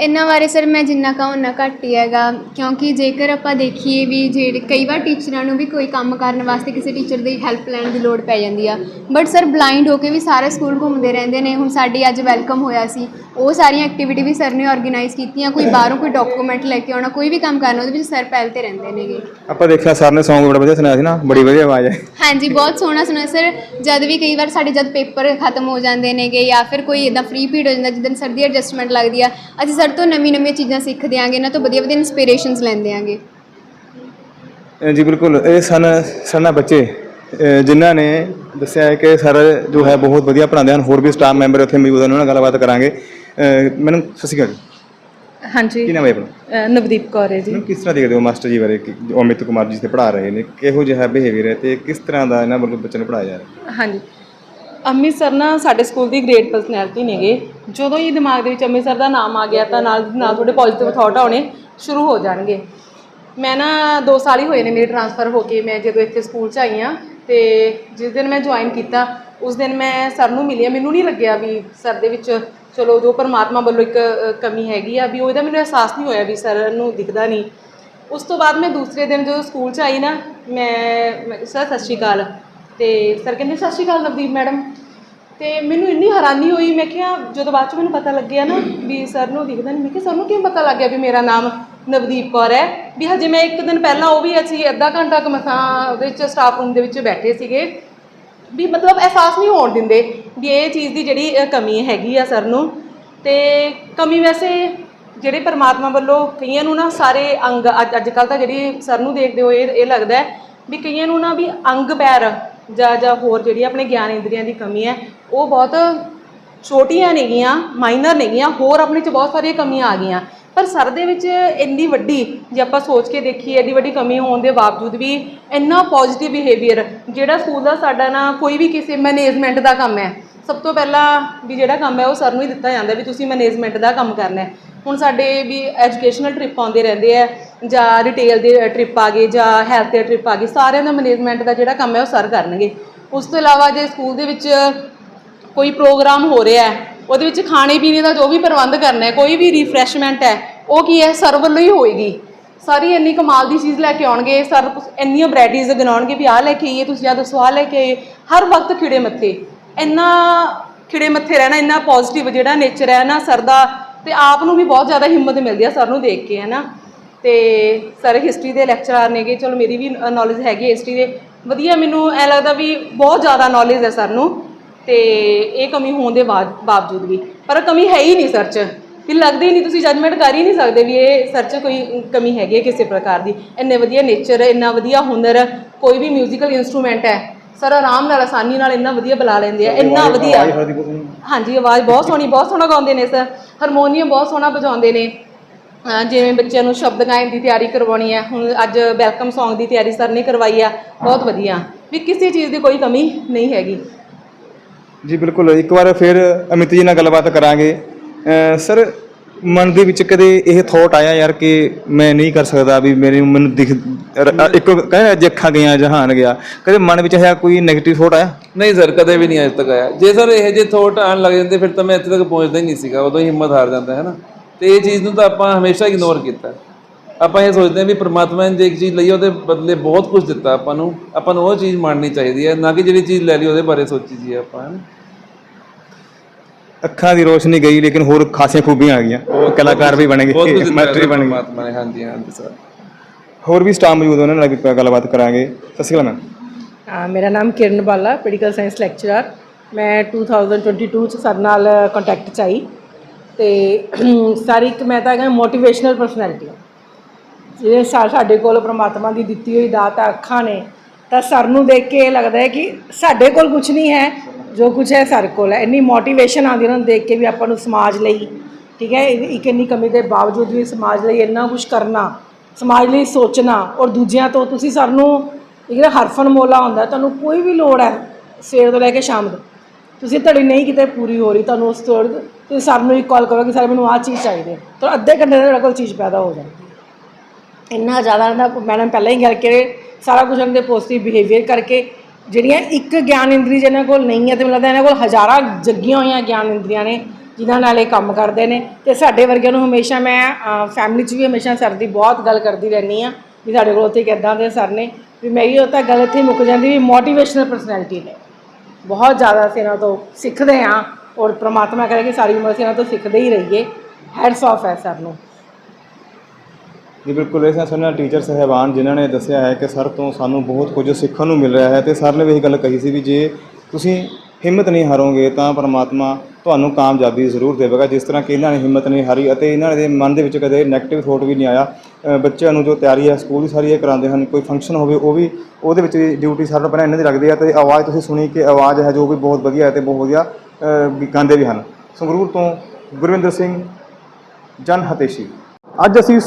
ਇਹਨਾਂ ਬਾਰੇ ਸਰ ਮੈਂ ਜਿੰਨਾ ਕਹਾਂ ਉਨਾ ਘੱਟ ਹੀ ਹੈਗਾ। ਕਿਉਂਕਿ ਜੇਕਰ ਆਪਾਂ ਦੇਖੀਏ ਵੀ ਜਿਹੜੇ ਕਈ ਵਾਰ ਟੀਚਰਾਂ ਨੂੰ ਵੀ ਕੋਈ ਕੰਮ ਕਰਨ ਵਾਸਤੇ ਕਿਸੇ ਟੀਚਰ ਦੀ ਹੈਲਪ ਲੈਣ ਦੀ ਲੋੜ ਪੈ ਜਾਂਦੀ ਆ। ਬਟ ਸਰ ਬਲਾਈਂਡ ਹੋ ਕੇ ਵੀ ਸਾਰਾ ਸਕੂਲ ਘੁੰਮਦੇ ਰਹਿੰਦੇ ਨੇ। ਹੁਣ ਸਾਡੀ ਅੱਜ ਵੈਲਕਮ ਹੋਇਆ ਸੀ। ਉਹ ਸਾਰੀਆਂ ਐਕਟੀਵਿਟੀ ਵੀ ਸਰ ਨੇ ਆਰਗੇਨਾਈਜ਼ ਕੀਤੀਆਂ। ਕੋਈ ਬਾਹਰੋਂ ਕੋਈ ਡਾਕੂਮੈਂਟ ਲੈ ਕੇ ਆਉਣਾ ਕੋਈ ਵੀ ਕੰਮ ਕਰਨਾ ਉਹਦੇ ਵਿੱਚ ਸਰ ਪਹਿਲ ਤੇ ਰਹਿੰਦੇ ਨੇਗੇ। ਆਪਾਂ ਦੇਖਿਆ ਸਰ ਨੇ Song ਬੜਾ ਵਧੀਆ ਸੁਣਾਇਆ ਸੀ ਨਾ। ਬੜੀ ਵਧੀਆ ਆਵਾਜ਼ ਹੈ। ਹਾਂਜੀ ਬਹੁਤ ਸੋਹਣਾ ਸੁਣਿਆ ਸਰ ਜਦ ਵੀ ਕਈ ਵਾਰ ਸਾਡੇ ਜਦ ਪੇਪਰ ਖਤਮ ਹੋ ਜਾਂਦੇ ਨੇਗੇ ਜਾਂ ਫਿਰ ਕੋਈ ਇਦਾਂ ਫ੍ਰੀ ਪੀਰੀਅਡ ਹੋ ਜਾਂਦਾ ਜਿੱਦਣ ਸਰ ਦੀ ਐਡਜਸਟਮੈਂਟ ਲੱਗਦੀ ਆ ਅਸੀਂ ਸਰ ਤੋਂ ਨਵੀਂ ਨਵੀਆਂ ਚੀਜ਼ਾਂ ਸਿੱਖਦੇ ਆਂਗੇ ਇਹਨਾਂ ਤੋਂ ਵਧੀਆ ਵਧੀਆ ਇਨਸਪੀਰੇਸ਼ਨਸ ਲੈਂਦੇ ਆਂਗੇ ਜੀ ਬਿਲਕੁਲ ਇਹ ਸਨ ਸਨਾ ਬੱਚੇ ਜਿਨ੍ਹਾਂ ਨੇ ਦੱਸਿਆ ਹੈ ਕਿ ਸਰ ਜੋ ਹੈ ਬਹੁਤ ਵਧੀਆ ਪੜ੍ਹਾਉਂਦੇ ਹਨ ਹੋਰ ਵੀ ਸਟਾਫ ਮੈਂਬਰ ਉੱਥੇ ਮੌਜੂਦ ਹਨ ਉਹਨਾਂ ਨਾਲ ਗੱਲਬਾਤ ਕਰਾਂਗੇ। ਮੈਨੂੰ ਸਤਿ ਸ਼੍ਰੀ ਅਕਾਲ ਕੀ ਹਾਂਜੀ। ਨਾਮ ਹੈ ਆਪਣਾ? ਨਵਦੀਪ ਕੌਰ ਹੈ ਜੀ। ਮੈਨੂੰ ਕਿਸ ਤਰ੍ਹਾਂ ਦੇਖਦੇ ਹੋ ਮਾਸਟਰ ਜੀ ਬਾਰੇ ਕਿ ਅਮਿਤ ਕੁਮਾਰ ਜੀ ਤੇ ਪੜ੍ਹਾ ਰਹੇ ਨੇ ਕਿਹੋ ਜਿਹਾ ਬਿਹੇਵੀਅਰ ਹੈ ਤੇ ਕਿਸ ਤਰ੍ਹਾਂ ਦਾ ਇਹਨਾਂ ਵੱਲੋਂ ਬੱਚਿਆਂ ਨੂੰ ਪੜ੍ਹਾਇਆ ਜਾ ਰਿਹਾ? ਹੈ ਹਾਂਜੀ। ਅੰਮ੍ਰਿਤ ਸਰ ਨਾ ਸਾਡੇ ਸਕੂਲ ਦੀ ਗ੍ਰੇਟ ਪਰਸਨੈਲਿਟੀ ਨੇਗੇ ਜਦੋਂ ਹੀ ਦਿਮਾਗ ਦੇ ਵਿੱਚ ਅੰਮ੍ਰਿਤ ਸਰ ਦਾ ਨਾਮ ਆ ਗਿਆ ਤਾਂ ਨਾਲ ਨਾਲ ਤੁਹਾਡੇ ਪੋਜ਼ਿਟਿਵ ਥਾਟ ਆਉਣੇ ਸ਼ੁਰੂ ਹੋ ਜਾਣਗੇ। ਮੈਂ ਨਾ 2 ਸਾਲ ਹੀ ਹੋਏ ਨੇ ਮੇਰੇ ਟ੍ਰਾਂਸਫਰ ਹੋ ਕੇ ਮੈਂ ਜਦੋਂ ਇੱਥੇ ਸਕੂਲ 'ਚ ਆਈ ਹਾਂ ਤੇ ਜਿਸ ਦਿਨ ਮੈਂ ਜੁਆਇਨ ਕੀਤਾ, ਉਸ ਦਿਨ ਮੈਂ ਸਰ ਨੂੰ ਮਿਲਿਆ। ਮੈਨੂੰ ਨਹੀਂ ਲੱਗਿਆ ਵੀ ਸਰ ਦੇ ਵਿੱਚ ਚਲੋ ਜੋ ਪਰਮਾਤਮਾ ਵੱਲੋਂ ਇੱਕ ਕਮੀ ਹੈਗੀ ਆ, ਵੀ ਉਹਦਾ ਮੈਨੂੰ ਅਹਿਸਾਸ ਨਹੀਂ ਹੋਇਆ ਵੀ ਸਰ ਨੂੰ ਦਿਖਦਾ ਨਹੀਂ ਉਸ ਤੋਂ ਬਾਅਦ ਮੈਂ ਦੂਸਰੇ ਦਿਨ ਜਦੋਂ ਸਕੂਲ 'ਚ ਆਈ ਨਾ, ਮੈਂ- ਸਰ ਸਤਿ ਸ਼੍ਰੀ ਅਕਾਲ। ਤੇ ਸਰ ਕਹਿੰਦੇ, ਸਤਿ ਸ਼੍ਰੀ ਅਕਾਲ ਨਵਦੀਪ ਮੈਡਮ। ਤੇ ਮੈਨੂੰ ਇੰਨੀ ਹੈਰਾਨੀ ਹੋਈ, ਮੈਂ ਕਿਹਾ, ਜਦੋਂ ਬਾਅਦ ਚ ਮੈਨੂੰ ਪਤਾ ਲੱਗਿਆ ਨਾ ਵੀ ਸਰ ਨੂੰ ਦਿਖਦਾ ਨਹੀਂ ਮੈਂ ਕਿਹਾ, ਸਰ ਨੂੰ ਕਿਵੇਂ ਪਤਾ ਲੱਗ ਗਿਆ ਵੀ ਮੇਰਾ ਨਾਮ ਨਵਦੀਪ ਕੌਰ ਹੈ? ਵੀ ਹਜੇ ਮੈਂ ਇੱਕ ਦਿਨ ਪਹਿਲਾਂ ਉਹ ਵੀ ਅਸੀਂ ਅੱਧਾ ਘੰਟਾ ਕਮਸਾਂ ਉਹਦੇ ਵਿੱਚ ਸਟਾਫ ਰੂਮ ਦੇ ਵਿੱਚ ਬੈਠੇ ਸੀਗੇ। ਵੀ ਮਤਲਬ ਅਹਿਸਾਸ ਨਹੀਂ ਹੋਣ ਦਿੰਦੇ ਵੀ ਇਹ ਚੀਜ਼ ਦੀ ਜਿਹੜੀ ਕਮੀ ਹੈਗੀ ਆ ਸਰ ਨੂੰ। ਤੇ ਕਮੀ ਵੈਸੇ ਜਿਹੜੇ ਪਰਮਾਤਮਾ ਵੱਲੋਂ ਕਈਆਂ ਨੂੰ ਨਾ ਸਾਰੇ ਅੰਗ, ਅੱਜ ਅੱਜ ਕੱਲ ਤਾਂ ਜਿਹੜੀ ਸਰ ਨੂੰ ਦੇਖਦੇ ਹੋਏ ਇਹ ਇਹ ਲੱਗਦਾ ਵੀ ਕਈਆਂ ਨੂੰ ਨਾ ਵੀ ਅੰਗ ਪੈਰ ਜਾਂ ਜਾਂ ਹੋਰ ਜਿਹੜੀ ਆਪਣੇ ਗਿਆਨ ਇੰਦਰੀਆਂ ਦੀ ਕਮੀ ਹੈ, ਉਹ ਬਹੁਤ ਛੋਟੀਆਂ ਨੇਗੀਆਂ ਮਾਈਨਰ ਨੇਗੀਆਂ, ਹੋਰ ਆਪਣੇ ਚ ਬਹੁਤ ਸਾਰੀਆਂ ਕਮੀਆਂ ਆ ਗਈਆਂ। ਪਰ ਸਰ ਦੇ ਵਿੱਚ ਇੰਨੀ ਵੱਡੀ ਜੇ ਆਪਾਂ ਸੋਚ ਕੇ ਦੇਖੀਏ, ਇੰਨੀ ਵੱਡੀ ਕਮੀ ਹੋਣ ਦੇ ਬਾਵਜੂਦ ਵੀ ਇੰਨਾ ਪੋਜ਼ਿਟਿਵ ਬਿਹੇਵੀਅਰ ਜਿਹੜਾ ਸਕੂਲ ਦਾ ਸਾਡਾ ਨਾ ਕੋਈ ਵੀ ਕਿਸੇ ਮੈਨੇਜਮੈਂਟ ਦਾ ਕੰਮ ਹੈ, ਸਭ ਤੋਂ ਪਹਿਲਾਂ ਵੀ ਜਿਹੜਾ ਕੰਮ ਹੈ ਉਹ ਸਰ ਨੂੰ ਹੀ ਦਿੱਤਾ ਜਾਂਦਾ ਵੀ ਤੁਸੀਂ ਮੈਨੇਜਮੈਂਟ ਦਾ ਕੰਮ ਕਰਨਾ ਹੈ। ਹੁਣ ਸਾਡੇ ਵੀ ਐਜੂਕੇਸ਼ਨਲ ਟ੍ਰਿਪ ਆਉਂਦੇ ਰਹਿੰਦੇ ਆ ਜਾਂ ਰਿਟੇਲ ਦੇ ਟ੍ਰਿਪ ਆ ਗਏ ਜਾਂ ਹੈਲਥ ਦੇ ਟ੍ਰਿਪ ਆ ਗਏ ਸਾਰਿਆਂ ਦਾ ਮੈਨੇਜਮੈਂਟ ਦਾ ਜਿਹੜਾ ਕੰਮ ਹੈ ਉਹ ਸਰ ਕਰਨਗੇ। ਉਸ ਤੋਂ ਇਲਾਵਾ ਜੇ ਸਕੂਲ ਦੇ ਵਿੱਚ ਕੋਈ ਪ੍ਰੋਗਰਾਮ ਹੋ ਰਿਹਾ ਹੈ, ਉਹਦੇ ਵਿੱਚ ਖਾਣੇ ਪੀਣੇ ਦਾ ਜੋ ਵੀ ਪ੍ਰਬੰਧ ਕਰਨਾ ਹੈ, ਕੋਈ ਵੀ ਰਿਫਰੈਸ਼ਮੈਂਟ ਹੈ, ਉਹ ਕੀ ਹੈ? ਸਰ ਵੱਲੋਂ ਹੀ ਹੋਏਗੀ। ਸਾਰੀ ਇੰਨੀ ਕਮਾਲ ਦੀ ਚੀਜ਼ ਲੈ ਕੇ ਆਉਣਗੇ, ਸਰ ਇੰਨੀਆਂ ਵੈਰਾਈਟੀਜ਼ ਗਿਣਾਉਣਗੇ ਵੀ ਆਹ ਲੈ ਕੇ ਆਈਏ, ਤੁਸੀਂ ਆਹ ਦੱਸੋ, ਆਹ ਲੈ ਕੇ ਆਈਏ। ਹਰ ਵਕਤ ਖਿੜੇ ਮੱਥੇ। ਇੰਨਾ ਖਿੜੇ ਮੱਥੇ ਰਹਿਣਾ, ਇੰਨਾ ਪੋਜ਼ਿਟਿਵ ਜਿਹੜਾ ਨੇਚਰ ਹੈ ਨਾ ਸਰ ਦਾ, ਤੇ ਆਪ ਨੂੰ ਵੀ ਬਹੁਤ ਜ਼ਿਆਦਾ ਹਿੰਮਤ ਮਿਲਦੀ ਹੈ ਸਰ ਨੂੰ ਦੇਖ ਕੇ, ਹੈ ਨਾ? ਤੇ ਸਰ ਹਿਸਟਰੀ ਦੇ ਲੈਕਚਰਰ ਨੇਗੇ ਚਲੋ ਮੇਰੀ ਵੀ ਨੌਲੇਜ ਹੈਗੀ ਹਿਸਟਰੀ ਦੇ ਵਧੀਆ ਮੈਨੂੰ ਐ ਲੱਗਦਾ ਵੀ ਬਹੁਤ ਜ਼ਿਆਦਾ ਨੌਲੇਜ ਹੈ ਸਰ ਨੂੰ ਤੇ ਇਹ ਕਮੀ ਹੋਣ ਦੇ ਬਾਵ- ਬਾਵਜੂਦ ਵੀ ਪਰ ਕਮੀ ਹੈ ਹੀ ਨਹੀਂ ਸਰ 'ਚ ਕਿ ਲੱਗਦਾ ਹੀ ਨਹੀਂ ਤੁਸੀਂ ਜਜਮੈਂਟ ਕਰ ਹੀ ਨਹੀਂ ਸਕਦੇ ਵੀ ਇਹ ਸਰ 'ਚ ਕੋਈ ਕਮੀ ਹੈਗੀ ਹੈ ਕਿਸੇ ਪ੍ਰਕਾਰ ਦੀ ਇੰਨੇ ਵਧੀਆ ਨੇਚਰ ਇੰਨਾ ਵਧੀਆ ਹੁਨਰ ਕੋਈ ਵੀ 뮤지컬 ਇਨਸਟਰੂਮੈਂਟ ਹੈ ਸਰ ਆਰਾਮ ਨਾਲ ਆਸਾਨੀ ਨਾਲ ਇੰਨਾ ਵਧੀਆ ਬੁਲਾ ਲੈਂਦੇ ਆ ਇੰਨਾ ਵਧੀਆ ਹਾਂਜੀ ਆਵਾਜ਼ ਬਹੁਤ ਸੋਹਣੀ ਬਹੁਤ ਸੋਹਣਾ ਗਾਉਂਦੇ ਨੇ ਸਰ ਹਾਰਮੋਨੀਅਮ ਬਹੁਤ ਸੋਹਣਾ ਵਜਾਉਂਦੇ ਨੇ ਅਹ ਜਿਵੇਂ ਬੱਚਿਆਂ ਨੂੰ ਸ਼ਬਦ ਗਾਇਨ ਦੀ ਤਿਆਰੀ ਕਰਵਾਉਣੀ ਹੈ ਹੁਣ ਅੱਜ ਵੈਲਕਮ Song ਦੀ ਤਿਆਰੀ ਸਰ ਨੇ ਕਰਵਾਈ ਆ ਬਹੁਤ ਵਧੀਆ। ਵੀ ਕਿਸੇ ਚੀਜ਼ ਦੀ ਕੋਈ ਕਮੀ ਨਹੀਂ ਹੈਗੀ। ਜੀ ਬਿਲਕੁਲ। ਇੱਕ ਵਾਰ ਫਿਰ ਅਮਿਤ ਜੀ ਨਾਲ ਗੱਲਬਾਤ ਕਰਾਂਗੇ। ਸਰ ਮਨ ਦੇ ਵਿੱਚ ਕਦੇ ਇਹ ਥੋਟ ਆਇਆ ਯਾਰ ਕਿ ਮੈਂ ਨਹੀਂ ਕਰ ਸਕਦਾ ਵੀ ਮੇਰੇ ਮੈਨੂੰ ਦਿਖ ਰ- ਇੱਕ ਕਹਿੰਦੇ ਅੱਜ ਅੱਖਾਂ ਗਈਆਂ ਜਹਾਨ ਗਿਆ। ਕਦੇ ਮਨ ਵਿੱਚ ਹੈ ਕੋਈ 네ਗੇਟਿਵ ਥੋਟ ਆਇਆ? ਨਹੀਂ ਸਰ ਕਦੇ ਵੀ ਨਹੀਂ ਅੱਜ ਤੱਕ ਆਇਆ। ਜੇ ਸਰ ਇਹ ਜੇ ਥੋਟ ਆਉਣ ਲੱਗ ਜਾਂਦੇ ਫਿਰ ਤਾਂ ਮੈਂ ਇੱਥੇ ਤੱਕ ਪਹੁੰਚਦਾ ਹੀ ਨਹੀਂ ਸੀਗਾ। ਉਦੋਂ ਹੀ ਹਿੰਮਤ ਹਾਰ ਜਾਂਦਾ ਹੈ ਨਾ? ਤੇ ਇਹ ਚੀਜ਼ ਨੂੰ ਤਾਂ ਆਪਾਂ ਹਮੇਸ਼ਾ ਇਗਨੋਰ ਕੀਤਾ। ਆਪਾਂ ਇਹ ਸੋਚਦੇ ਹਾਂ ਵੀ ਪ੍ਰਮਾਤਮਾ ਨੇ ਜੇ ਇੱਕ ਚੀਜ਼ ਲਈ ਉਹਦੇ ਬਦਲੇ ਬਹੁਤ ਕੁਝ ਦਿੱਤਾ ਆਪਾਂ ਨੂੰ। ਆਪਾਂ ਨੂੰ ਉਹ ਚੀਜ਼ ਮੰਨਣੀ ਚਾਹੀਦੀ ਹੈ ਨਾ ਕਿ ਜਿਹੜੀ ਚੀਜ਼ ਲੈ ਲਈ ਉਹਦੇ ਬਾਰੇ ਸੋਚੀ ਜੀ ਆਪਾਂ। ਅੱਖਾਂ ਦੀ ਰੋਸ਼ਨੀ ਗਈ ਲੇਕਿਨ ਹੋਰ ਖਾਸੀਆਂ ਖੂਬੀਆਂ ਆ ਗਈਆਂ। ਕਲਾਕਾਰ ਵੀ ਬਣ ਗਏ ਵੀ ਬਣ ਗਏ। ਪ੍ਰਮਾਤਮਾ ਨੇ ਹਾਂਜੀ ਹਾਂਜੀ ਸਰ। ਹੋਰ ਵੀ ਸਟਾਫ ਮੌਜੂਦ ਉਹਨਾਂ ਨਾਲ ਗੱਲਬਾਤ ਕਰਾਂਗੇ। ਸਤਿ ਸ਼੍ਰੀ ਅਕਾਲ ਮੈਮ। ਮੇਰਾ ਨਾਮ ਕਿਰਨ ਬਾਲਾ ਮੈਡੀਕਲ ਸਾਇੰਸ ਲੈਕਚਰਰ ਮੈਂ 2022 ਚ ਸਰ ਨਾਲ ਕੰਟੈਕਟ ਚ ਆਈ। ਤੇ ਸਾਰੀ ਇੱਕ ਮੈਂ ਤਾਂ ਕਹਿੰਦਾ ਮੋਟੀਵੇਸ਼ਨਲ ਪਰਸਨੈਲਿਟੀ ਜਿਹੜੇ ਸਾਡੇ ਕੋਲ ਪ੍ਰਮਾਤਮਾ ਦੀ ਦਿੱਤੀ ਹੋਈ ਦਾਤ ਆ, ਅੱਖਾਂ ਨੇ, ਤਾਂ ਸਰ ਨੂੰ ਦੇਖ ਕੇ ਇਹ ਲੱਗਦਾ ਹੈ ਕਿ ਸਾਡੇ ਕੋਲ ਕੁਝ ਨਹੀਂ ਹੈ, ਜੋ ਕੁਝ ਹੈ ਸਰ ਕੋਲ ਹੈ। ਇੰਨੀ ਮੋਟੀਵੇਸ਼ਨ ਆਉਂਦੀ ਉਹਨਾਂ ਨੂੰ ਦੇਖ ਕੇ ਵੀ ਆਪਾਂ ਨੂੰ ਸਮਾਜ ਲਈ, ਠੀਕ ਹੈ ਇੱਕ ਇੰਨੀ ਕਮੀ ਦੇ ਬਾਵਜੂਦ ਵੀ ਸਮਾਜ ਲਈ ਇੰਨਾ ਕੁਝ ਕਰਨਾ, ਸਮਾਜ ਲਈ ਸੋਚਣਾ, ਔਰ ਦੂਜਿਆਂ ਤੋਂ ਤੁਸੀਂ ਸਰ ਨੂੰ ਇਹ ਜਿਹੜਾ ਹਰਫਨ ਮੋਲਾ ਹੁੰਦਾ, ਤੁਹਾਨੂੰ ਕੋਈ ਵੀ ਲੋੜ ਹੈ ਸਵੇਰ ਤੋਂ ਲੈ ਕੇ ਸ਼ਾਮ ਤੱਕ। ਤੁਸੀਂ ਤੁਹਾਡੀ ਨਹੀਂ ਕਿਤੇ ਪੂਰੀ ਹੋ ਰਹੀ, ਤੁਹਾਨੂੰ ਉਸ ਤੋਂ ਤੁਸੀਂ ਸਰ ਨੂੰ ਇੱਕ ਕਾਲ ਕਰੋ ਕਿ ਸਰ ਮੈਨੂੰ ਆਹ ਚੀਜ਼ ਚਾਹੀਦੀ ਹੈ। ਤਾਂ ਅੱਧੇ ਘੰਟੇ ਦੇ ਤੁਹਾਡੇ ਕੋਲ ਚੀਜ਼ ਪੈਦਾ ਹੋ ਜਾਂਦੀ। ਇੰਨਾ ਜ਼ਿਆਦਾ ਇਹਨਾਂ ਦਾ ਮੈਡਮ ਪਹਿਲਾਂ ਹੀ ਗੱਲ ਕਰੇ, ਸਾਰਾ ਕੁਝ ਉਹਨਾਂ ਦੇ ਪੋਜ਼ਿਟਿਵ ਬਿਹੇਵੀਅਰ ਕਰਕੇ, ਜਿਹੜੀਆਂ ਇੱਕ ਗਿਆਨ ਇੰਦਰੀ ਜਿਹਨਾਂ ਕੋਲ ਨਹੀਂ ਹੈ ਤੇ ਮੈਨੂੰ ਲੱਗਦਾ ਇਹਨਾਂ ਕੋਲ ਹਜ਼ਾਰਾਂ ਜੱਗੀਆਂ ਹੋਈਆਂ ਗਿਆਨ ਇੰਦਰੀਆਂ ਨੇ, ਜਿਨ੍ਹਾਂ ਨਾਲ ਇਹ ਕੰਮ ਕਰਦੇ ਨੇ। ਤੇ ਸਾਡੇ ਵਰਗਿਆਂ ਨੂੰ ਹਮੇਸ਼ਾ ਮੈਂ ਫੈਮਿਲੀ 'ਚ ਵੀ ਹਮੇਸ਼ਾ ਸਰ ਦੀ ਬਹੁਤ ਗੱਲ ਕਰਦੀ ਰਹਿੰਦੀ ਆ ਵੀ ਸਾਡੇ ਕੋਲ ਉੱਥੇ ਕਿੱਦਾਂ ਦੇ ਸਰ ਨੇ। ਵੀ ਮੇਰੀ ਉਹ ਤਾਂ ਗੱਲ ਇੱਥੇ ਮੁੱਕ ਜਾਂਦੀ ਵੀ ਮੋਟੀਵੇਸ਼ਨਲ ਪਰਸਨੈਲਿਟੀ ਨੇ। ਬਹੁਤ ਜ਼ਿਆਦਾ ਅਸੀਂ ਇਹਨਾਂ ਤੋਂ ਸਿੱਖਦੇ ਹਾਂ। ਔਰ ਪ੍ਰਮਾਤਮਾ ਕਰੇ ਕਿ ਸਾਰੀ ਉਮਰ ਅਸੀਂ ਇਹਨਾਂ ਤੋਂ ਸਿੱਖਦੇ ਹੀ ਰਹੀਏ। ਹੈਡਸ ਆਫ ਹੈ ਸਰ ਨੂੰ। ਜੀ, ਬਿਲਕੁਲ, ਇਸ ਸਨ ਟੀਚਰ ਸਹਿਬਾਨ ਜਿਨ੍ਹਾਂ ਨੇ ਦੱਸਿਆ ਹੈ ਕਿ ਸਰ ਤੋਂ ਸਾਨੂੰ ਬਹੁਤ ਕੁਝ ਸਿੱਖਣ ਨੂੰ ਮਿਲ ਰਿਹਾ ਹੈ ਤੇ ਸਰ ਨੇ ਵੀ ਇਹ ਗੱਲ ਕਹੀ ਸੀ ਵੀ ਜੇ ਤੁਸੀਂ ਹਿੰਮਤ ਨਹੀਂ ਹਾਰੋਗੇ ਤਾਂ ਪਰਮਾਤਮਾ ਤੁਹਾਨੂੰ ਕਾਮਯਾਬੀ ਜ਼ਰੂਰ ਦੇਵੇਗਾ। ਜਿਸ ਤਰ੍ਹਾਂ ਕਿ ਇਹਨਾਂ ਨੇ ਹਿੰਮਤ ਨਹੀਂ ਹਾਰੀ ਅਤੇ ਇਹਨਾਂ ਦੇ ਮਨ ਦੇ ਵਿੱਚ ਕਦੇ ਨੈਗੇਟਿਵ ਥੋਟ ਵੀ ਨਹੀਂ ਆਇਆ। ਬੱਚਿਆਂ ਨੂੰ ਜੋ ਤਿਆਰੀ ਹੈ, ਸਕੂਲ ਦੀ ਸਾਰੀ ਇਹ ਕਰਾਉਂਦੇ ਹਨ, ਕੋਈ ਫੰਕਸ਼ਨ ਹੋਵੇ, ਉਹ ਵੀ ਉਹਦੇ ਵਿੱਚ ਡਿਊਟੀ ਸਾਰਿਆਂ ਤੋਂ ਪਹਿਲਾਂ ਇਹਨਾਂ ਦੀ ਲੱਗਦੀ ਹੈ ਤੇ ਆਵਾਜ਼ ਤੁਸੀਂ ਸੁਣੀ ਕਿ ਆਵਾਜ਼ ਹੈ ਜੋ ਵੀ ਬਹੁਤ ਵਧੀਆ ਹੈ ਤੇ ਬਹੁਤ ਵਧੀਆ ਵੀ ਗਾਉਂਦੇ ਵੀ ਹਨ। ਸੰਗਰੂਰ ਤੋਂ ਗੁਰਵਿੰਦਰ ਸਿੰਘ ਜਨ ਹਤੇਸ਼ੀ। ਅੱਜ ਅਸੀਂ